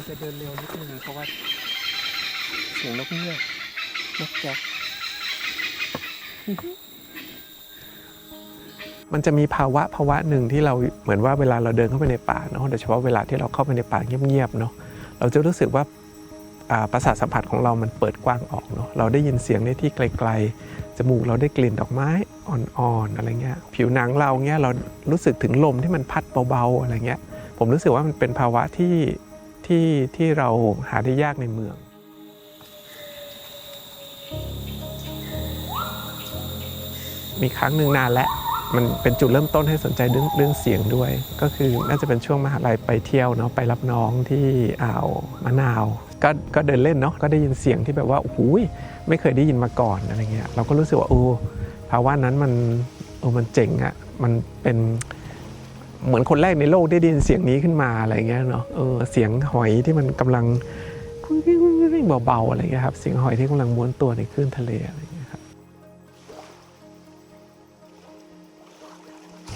อาจจะเดินเร็วนิดนึงเพราะว่าเสียงนกเงือกนกแก๊กมันจะมีภาวะภาวะหนึ่งที่เราเหมือนว่าเวลาเราเดินเข้าไปในป่าเนาะโดยเฉพาะเวลาที่เราเข้าไปในป่าเงียบๆเนาะเราจะรู้สึกว่าอ่าประสาทสัมผัสของเรามันเปิดกว้างออกเนาะเราได้ยินเสียงในที่ไกลๆ จมูกเราได้กลิ่นดอกไม้อ่อนๆอะไรเงี้ยผิวหนังเราเงี้ยเรารู้สึกถึงลมที่มันพัดเบาๆอะไรเงี้ยผมรู้สึกว่ามันเป็นภาวะที่ ที่ที่เราหาได้ยากในเมือง มีครั้งหนึ่งนานแล้วมันเป็นจุดเริ่มต้นให้สนใจเรื่องเรื่องเสียงด้วย ก็คือน่าจะเป็นช่วงมหาลัยไปเที่ยวเนาะไปรับน้องที่อ่าวมะนาว ก็ก็เดินเล่นเนาะก็ได้ยินเสียงที่แบบว่าโอ้โหไม่เคยได้ยินมาก่อนอะไรเงี้ยเราก็รู้สึกว่าโอ้ภาวะนั้นมันโอ้มันเจ๋งอะมันเป็น เหมือนคนแรกในโลกได้ยินเสียงนี้ขึ้นมาอะไรเงี้ยเนาะเออเสียงหอยที่มันกำลังเบาๆอะไรเงี้ยครับเสียงหอยที่กำลังม้วนตัวในคลื่นทะเลอะไรเงี้ยครับ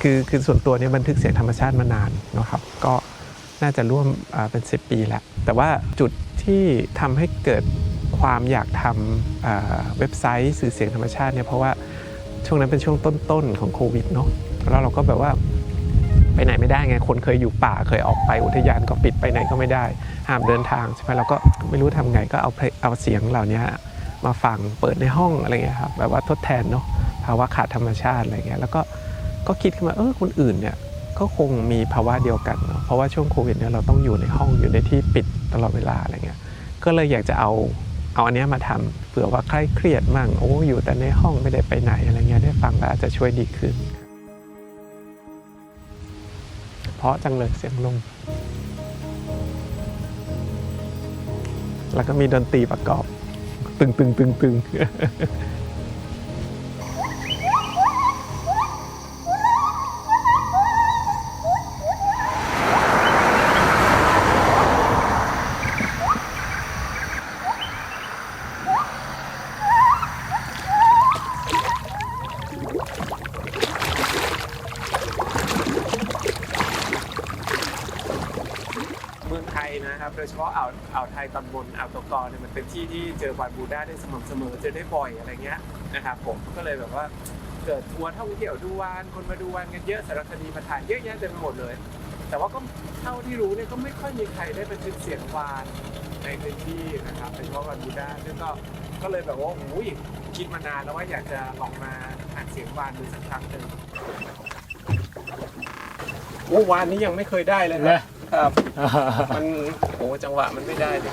คือคือส่วนตัวเนี่ยบันทึกเสียงธรรมชาติมานานนะครับ ก็น่าจะร่วมเป็น 10 ปีแล้ว แต่ว่าจุดที่ทำให้เกิดความอยากทำเว็บไซต์สื่อเสียงธรรมชาติเนี่ยเพราะว่าช่วงนั้นเป็นช่วงต้นๆของโควิดเนาะแล้วเราก็แบบว่า ไปไหนไม่ได้ไง คนเคยอยู่ป่าเคยออกไปอุทยานก็ปิดไปไหนก็ไม่ได้ ห้ามเดินทางใช่ไหมเราก็ไม่รู้ทำไงก็เอาเอาเสียงเหล่านี้มาฟังเปิดในห้องอะไรเงี้ยครับแบบว่าทดแทนเนาะภาวะขาดธรรมชาติอะไรเงี้ยแล้วก็ก็คิดขึ้นมาเออคนอื่นเนี่ยก็คงมีภาวะเดียวกันเนาะเพราะว่าช่วงโควิดเนี่ยเราต้องอยู่ในห้องอยู่ในที่ปิดตลอดเวลาอะไรเงี้ยก็เลยอยากจะเอาเอาอันเนี้ยมาทำเผื่อว่าใครเครียดมั่งโอ้อยู่แต่ในห้องไม่ได้ไปไหนอะไรเงี้ยได้ฟังแล้วอาจจะช่วยดีขึ้น ราะจังเลยเสียงลมแล้วก็มีดนตรีประกอบ ตึงตึงตึงตึง โดยเฉพาะอ่าวอ่าวไทยตอนบนอ่าวตะกอเนี่ยมันเป็นที่ที่เจอวานบูด้าได้สม่ำเสมอเจอได้บ่อยอะไรเงี้ยนะครับผมก็เลยแบบว่าเกิดทัวร์ท่องเที่ยวดูวานคนมาดูวานกันเยอะสารคดีมาถ่ายเยอะแยะเต็มไปหมดเลย แต่ว่าก็เท่าที่รู้เนี่ยก็ไม่ค่อยมีใครได้บันทึกเสียงวานในพื้นที่นะครับโดยเฉพาะวานบูด้าซึ่งก็ก็เลยแบบว่าโอ้ยคิดมานานแล้วว่าอยากจะลองมาอ่านเสียงวานดูสักครั้งหนึ่งโอ้วานนี้ยังไม่เคยได้เลยครับ ครับ มันโอ้จังหวะมันไม่ได้เลย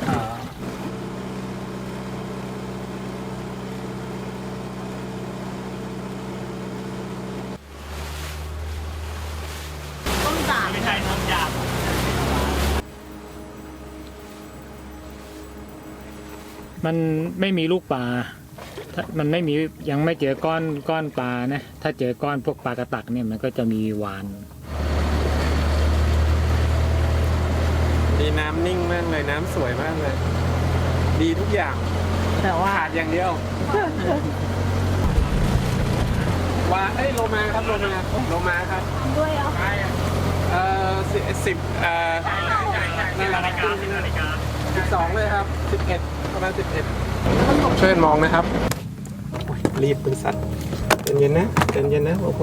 ต้นสามไม่ใช่ทำยากมันไม่มีลูกปลาถ้ามันไม่มียังไม่เจอก้อนก้อนปลานะ ถ้าเจอก้อนพวกปลากระตักเนี่ยมันก็จะมีวาน ดีน้ำนิ่งมากเลยน้ำสวยมากเลย ดีทุกอย่างแต่ว่าขาดอย่างเดียว ว่าเอ้ยโลมาครับโลมาโลมาครับด้วยเอาเอ่อสิสิบเอ่อนั่นแหละครับสิบสองเลยครับสิบเอ็ดประมาณสิบเอ็ดช่วยกันมองนะครับโอ้ยรีบเป็นสัตว์เย็นเย็นๆนะเย็นเย็นๆนะโอ้โห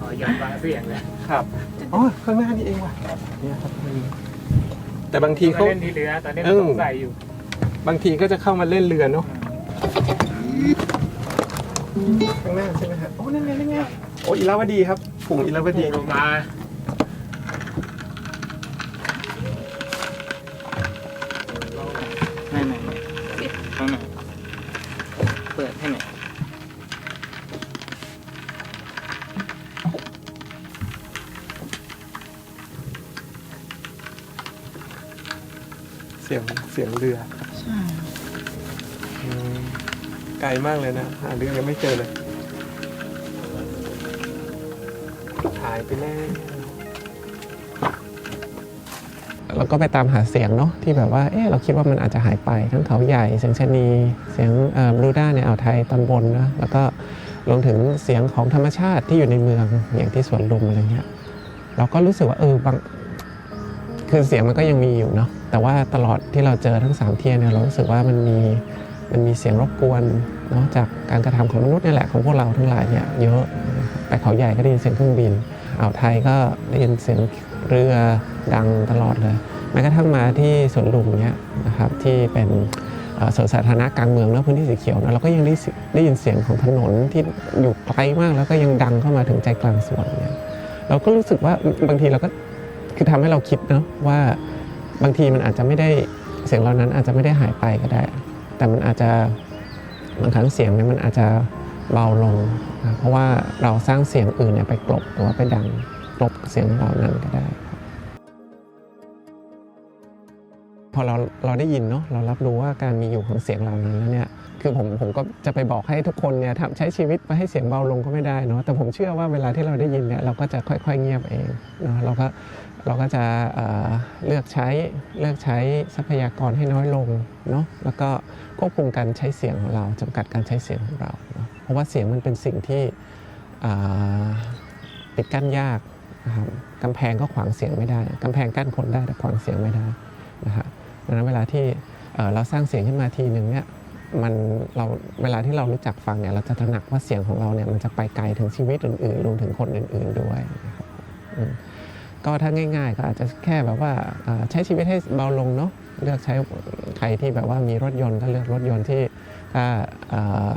อ๋อหย่อนปลาเสียงเลยครับ อ๋อ ข้างหน้านี่เองว่ะเนี่ยครับ แต่บางทีเขาเล่นที่เรือตอนนี้เออสงสัยอยู่ บางทีก็จะเข้ามาเล่นเรือเนาะข้างหน้าใช่ไหมฮะโอ้นั่นไงนั่นไงโอ้อิลาวดีครับฝูงอิลาวดีลงมาให้ไหนให้ไหนเปิดให้ไหนเสียงเสียงเรือใช่อืมไกลมากเลยนะหาเรือยังไม่เจอเลยหายไปแล้วเราก็ไปตามหาเสียงเนาะที่แบบว่าเออเราคิดว่ามันอาจจะหายไปทั้งเขาใหญ่เสียงชะนีเสียงบลูด้าในอ่าวไทยตอนบนนะแล้วก็รวมถึงเสียงของธรรมชาติที่อยู่ในเมืองอย่างที่สวนลุมอะไรเงี้ยเราก็รู้สึกว่าเออบางคือเสียงมันก็ยังมีอยู่เนาะ แต่ว่าตลอดที่เราเจอทั้งสามเที่ยเนี่ยเรารู้สึกว่ามันมีมันมีเสียงรบกวนเนาะจากการกระทำของมนุษย์นี่แหละของพวกเราทั้งหลายเนี่ยเยอะไปเขาใหญ่ก็ได้ยินเสียงเครื่องบินอ่าวไทยก็ได้ยินเสียงเรือดังตลอดเลยแม้กระทั่งมาที่สวนลุมเนี่ยนะครับที่เป็นสวนสาธารณะกลางเมืองแล้วพื้นที่สีเขียวนะเราก็ยังได้ได้ยินเสียงของถนนที่อยู่ไกลมากแล้วก็ยังดังเข้ามาถึงใจกลางสวนเนี่ยเราก็รู้สึกว่าบางทีเราก็คือทำให้เราคิดเนาะว่า บางทีมันอาจจะไม่ได้เสียงเหล่านั้นอาจจะไม่ได้หายไปก็ได้ แต่มันอาจจะบางครั้งเสียงเนี่ยมันอาจจะเบาลงนะเพราะว่าเราสร้างเสียงอื่นเนี่ยไปกลบหรือว่าไปดังกลบเสียงเหล่านั้นก็ได้ พอเราเราได้ยินเนาะเรารับรู้ว่าการมีอยู่ของเสียงเหล่านั้นแล้วเนี่ยคือผมผมก็จะไปบอกให้ทุกคนเนี่ยทำใช้ชีวิตไปให้เสียงเบาลงก็ไม่ได้เนาะแต่ผมเชื่อว่าเวลาที่เราได้ยินเนี่ยเราก็จะค่อยๆเงียบเองเนาะเราก็เราก็จะเเลือกใช้เลือกใช้ทรัพยากรให้น้อยลงเนาะแล้วก็ควบคุมการใช้เสียงของเราจำกัดการใช้เสียงของเราเนาะเพราะว่าเสียงมันเป็นสิ่งที่ปิดกั้นยากนะครับกำแพงก็ขวางเสียงไม่ได้กำแพงกั้นคนได้แต่ขวางเสียงไม่ได้ นะฮะดังนั้นเวลาที่เราสร้างเสียงขึ้นมาทีหนึ่งเนี่ยมันเราเวลาที่เรารู้จักฟังเนี่ยเราจะตระหนักว่าเสียงของเราเนี่ยมันจะไปไกลถึงชีวิตอื่นๆรวมถึงคนอื่น ๆด้วยนะครับก็ถ้าง่ายๆก็อาจจะแค่แบบว่าใช้ชีวิตให้เบาลงเนาะเลือกใช้ใครที่แบบว่ามีรถยนต์ก็เลือกรถยนต์ที่ถ้าอ่า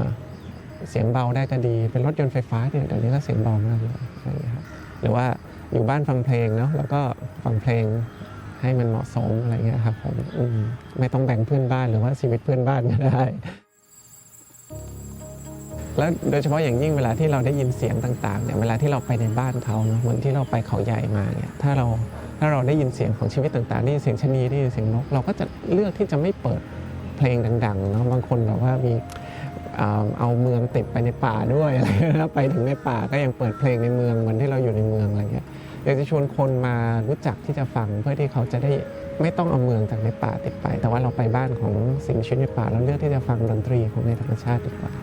เสียงเบาได้ก็ดีเป็นรถยนต์ไฟฟ้าเนี่ยเดี๋ยวนี้ก็เสียงเบามากเลยอะไรอย่างเงี้ยครับหรือว่าอยู่บ้านฟังเพลงเนาะแล้วก็ฟังเพลง ให้มันเหมาะสมอะไรเงี้ยครับผมมไม่ต้องแบ่งเพื่อนบ้านหรือว่าชีวิตเพื่อนบ้านก็ได้ แล้วโดยเฉพาะอย่างยิ่งเวลาที่เราได้ยินเสียงต่างๆเนี่ยเวลาที่เราไปในบ้านเขาเนาะเหมือนที่เราไปเขาใหญ่มาเนี่ยถ้าเราถ้าเราได้ยินเสียงของชีวิตต่างๆได้ยินเสียงชนีได้ยินเสียงนก เราก็จะเลือกที่จะไม่เปิดเพลงดังๆเนาะบางคนแบบว่ามีเอาเมืองติดไปในป่าด้วยอะไรเงี้ยนะไปถึงในป่าก็ยังเปิดเพลงในเมืองเหมือนที่เราอยู่ในเมืองอะไรเงี้ย อยากจะชวนคนมารู้จักที่จะฟังเพื่อที่เขาจะได้ไม่ต้องเอาเมืองจากในป่าติดไป แต่ว่าเราไปบ้านของสิ่งชีวิตในป่า แล้วเลือกที่จะฟังดนตรีของในธรรมชาติดีกว่า